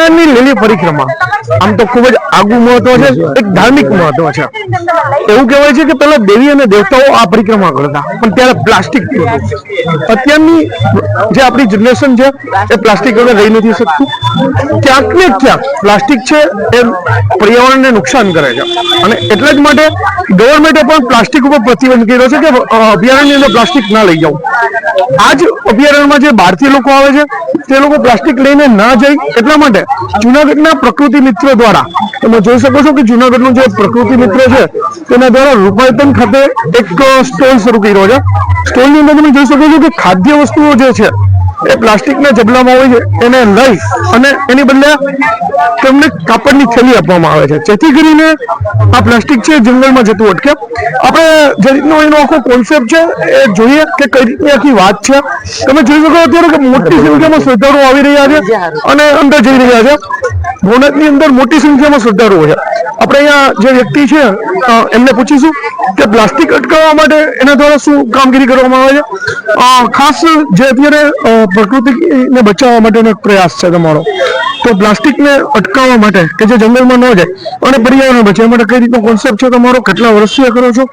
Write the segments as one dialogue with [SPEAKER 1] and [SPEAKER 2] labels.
[SPEAKER 1] ગિરનારની લીલી પરિક્રમા. આમ તો ખૂબ જ આગવું મહત્વ છે, એક ધાર્મિક મહત્વ છે. એવું કહેવાય છે કે પેલા દેવી અને દેવતાઓ આ પરિક્રમા કરતા, પણ ત્યારે પ્લાસ્ટિક અત્યારની જે આપણી જનરેશન છે, એ પ્લાસ્ટિક વગર રહી નથી શકતું. ક્યાંક ને ક્યાંક પ્લાસ્ટિક છે, એ પર્યાવરણને નુકસાન કરે છે. અને એટલા જ માટે ગવર્મેન્ટે પણ પ્લાસ્ટિક ઉપર પ્રતિબંધ કર્યો છે કે અભયારણ્યની અંદર પ્લાસ્ટિક ના લઈ જાઓ. આ જ અભયારણ્યમાં જે બહારથી લોકો આવે છે, તે લોકો પ્લાસ્ટિક લઈને ના જાય એટલા માટે જુનાગઢના પ્રકૃતિ મિત્ર દ્વારા. તમે જોઈ શકો છો કે જુનાગઢનું જે પ્રકૃતિ મિત્ર છે, તેના દ્વારા રૂપાયતન ખાતે એક સ્ટોલ શરૂ કર્યો છે. સ્ટોલની અંદર તમે જોઈ શકો છો કે ખાદ્ય વસ્તુઓ જે છે એ પ્લાસ્ટિકના જબલામાં હોય છે, એને લઈ અને એની બદલે તેમને કાપડની થેલી આપવામાં આવે છે. જેથી કરીને આ પ્લાસ્ટિક છે જંગલમાં જતું અટકે. આપણે જે રીતનો એનો આખો કોન્સેપ્ટ છે, એ જોઈએ કે કઈ રીતની આખી વાત છે. તમે જોઈ શકો અત્યારે કે મોટી સંખ્યામાં શ્રદ્ધાળુઓ આવી રહ્યા છે અને અંદર જઈ રહ્યા છે. ભવનાથની અંદર મોટી સંખ્યામાં શ્રદ્ધાળુઓ છે. આપણે અહીંયા જે વ્યક્તિ છે એમને પૂછીશું કે પ્લાસ્ટિક અટકાવવા માટે એના દ્વારા શું કામગીરી કરવામાં આવે છે? ખાસ જે અત્યારે પ્રકૃતિને બચાવવા માટેનો પ્રયાસ છે તમારો. તો પ્લાસ્ટિકને અટકાવવા માટે કે જે જંગલમાં ન જાય, અને પર્યાવરણ બચે માટે કઈ રીતનો કોન્સેપ્ટ છે તમારો? કેટલા વર્ષથી કરો છો?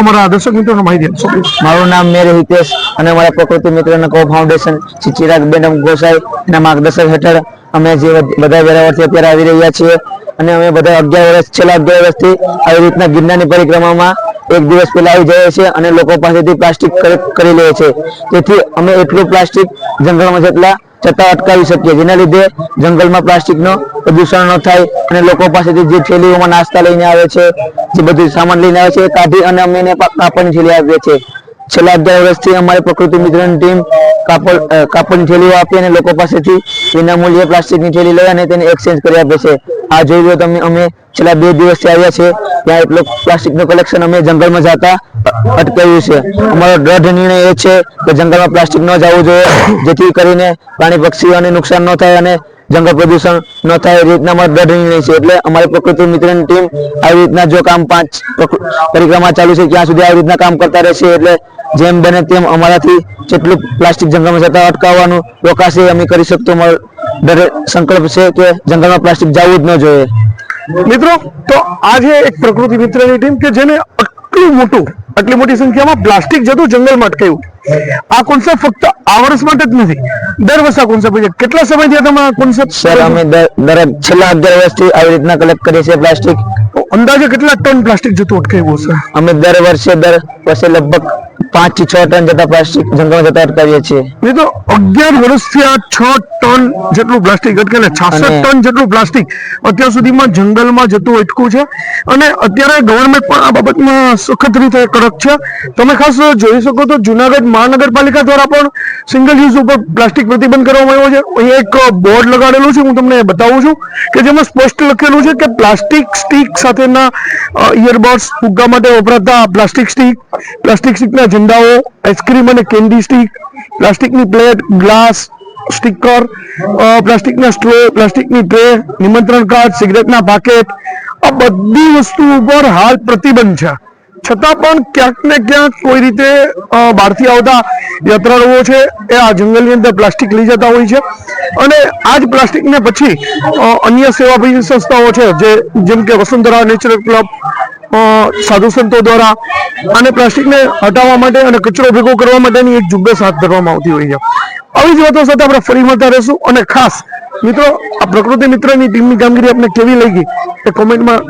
[SPEAKER 1] અમારા આદર્શક મિત્રોને માહિતી આપશો
[SPEAKER 2] મારું નામ મેરે હિતેશ અને અમારા પ્રકૃતિ મિત્રના કો ફાઉન્ડેશન શ્રી ચિરાગ બેનમ ગોસાઈ એના માર્ગદર્શન હેઠળ અમે જે બધા વેરાવળથી અત્યારે આવી રહ્યા છીએ અને અમે બધા અગિયાર વર્ષ, છેલ્લા અગિયાર વર્ષથી આવી રીતના ગિરનારની પરિક્રમામાં એક દિવસ પહેલા આવી જઈએ છીએ અને લોકો પાસેથી પ્લાસ્ટિક કરી લે છે. તેથી અમે એટલું પ્લાસ્ટિક જંગલમાં જેટલા, જતા અટકાવી શકીએ, જેના લીધે જંગલમાં પ્લાસ્ટિકનો પ્રદૂષણ ન થાય અને લોકો પાસેથી જે થેલીઓમાં નાસ્તા લઈને આવે છે, જે બધું સામાન લઈને આવે છે એ કાઢી અને અમે એને કાપડની થેલી આપીએ છીએ. છેલ્લા અગિયાર વર્ષથી અમારી પ્રકૃતિ મિત્રની ટીમ કાપડ કાપડની થેલીઓ આપી અને લોકો પાસેથી વિના મૂલ્યે પ્લાસ્ટિકની થેલી લઈ અને તેને એક્સચેન્જ કરી આપે છે. આ જોઈ લો તમે, અમે છેલ્લા બે દિવસથી આવ્યા છે ત્યાં એટલો પ્લાસ્ટિકનું કલેક્શન અમે જંગલમાં જતા અટકાવ્યું છે. અમારો દ્રઢ નિર્ણય એ છે કે જંગલમાં પ્લાસ્ટિક ન જવું જોઈએ, જેથી કરીને પ્રાણી, પક્ષીઓને નુકસાન ન થાય અને જંગલ પ્રદૂષણ ન થાય એ રીતના અમારો દ્રઢ નિર્ણય છે. એટલે અમારી પ્રકૃતિ મિત્રની ટીમ આવી રીતના જો કામ પાંચ પ્રકૃ- પરિક્રમા ચાલુ છે, ત્યાં સુધી આવી રીતના કામ કરતા રહેશે. એટલે જેમ બને તેમ અમારાથી જેટલું પ્લાસ્ટિક જંગલમાં જતા અટકાવવાનું રોકાશે અમે કરી શકતો દરેક સંકલ્પ છે કે જંગલમાં પ્લાસ્ટિક જવું જ ન જોઈએ.
[SPEAKER 1] મિત્રો તો આજે એક પ્રકૃતિ મિત્રની ટીમ કે જેને આટલું મોટું આટલી મોટી સંખ્યામાં પ્લાસ્ટિક જતું જંગલમાં અટકાયું. આ કોન્સેપ્ટ ફક્ત આ વર્ષ માટે જ નથી દર વર્ષે આ કોન્સેપ્ટ છે. કેટલા સમયથી તમે આ કોન્સેપ્ટ
[SPEAKER 2] સર અમે દર છેલ્લા અગિયાર વર્ષથી આવી રીતના કલેક્ટ કરીએ છીએ પ્લાસ્ટિક.
[SPEAKER 1] અંદાજે કેટલા ટન પ્લાસ્ટિક જતું અટકાયું હશે?
[SPEAKER 2] અમે દર વર્ષે દર વર્ષે લગભગ પાંચથી છ ટન જતા પ્લાસ્ટિક જંગલમાં જતા અટકાવીએ છીએ.
[SPEAKER 1] તો અગિયાર વર્ષથી આ છ ટન જેટલું પ્લાસ્ટિક અટકે ને છાસઠ ટન જેટલું પ્લાસ્ટિક અત્યાર સુધીમાં જંગલમાં જતું અટકું છે. અને અત્યારે ગવર્મેન્ટ પણ આ બાબતમાં સખત રીતે કડક છે. તમે ખાસ જોઈ શકો તો જુનાગઢ મહાનગરપાલિકા દ્વારા પણ સિંગલ યુઝ ઉપર પ્લાસ્ટિક પ્રતિબંધ કરવામાં આવ્યો છે. અહીંયા એક બોર્ડ લગાડેલું છે હું તમને બતાવું છું કે જેમાં સ્પષ્ટ લખેલું છે કે પ્લાસ્ટિક સ્ટીક સાથેના ઇયરબડ્સ ફુગ્ગા માટે વપરાતા પ્લાસ્ટિક સ્ટીક પ્લાસ્ટિક સ્ટીકના ઝંડાઓ આઈસ્ક્રીમ અને કેન્ડી સ્ટીક પ્લાસ્ટિકની પ્લેટ, ગ્લાસ સ્ટીકર પ્લાસ્ટિકના સ્ટ્રો, પ્લાસ્ટિકની ટ્રે, નિમંત્રણ કાર્ડ, સિગરેટના પાકેટ, આ બધી વસ્તુ ઉપર હાલ પ્રતિબંધ છે. છતાં પણ ક્યાંક ને ક્યાંક કોઈ રીતે બહારથી આવતા યાત્રાળુઓ છે, એ આ જંગલની અંદર પ્લાસ્ટિક લઈ જતા હોય છે. અને આ જ પ્લાસ્ટિકને પછી અન્ય સેવાભાવી સંસ્થાઓ છે, જે, જેમ કે વસુંધરા નેચરલ ક્લબ સાધુ સંતો દ્વારા અને પ્લાસ્ટિકને હટાવવા માટે અને કચરો ભેગો કરવા માટેની એક ઝુંબેશ હાથ ધરવામાં આવતી હોય છે. આવી જ વાતો સાથે આપણે ફરી મળતા રહીશું અને ખાસ મિત્રો, આ પ્રકૃતિ મિત્રની ટીમની કામગીરી આપણે કેવી લાગી એ કોમેન્ટમાં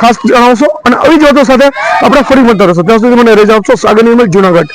[SPEAKER 1] ખાસ જણાવશો અને આવી જ વાતો સાથે આપણે ફરી મળતા રહીશું. ત્યાં સુધી મને રજા આપશો. સાગર નિર્મલ, જુનાગઢ.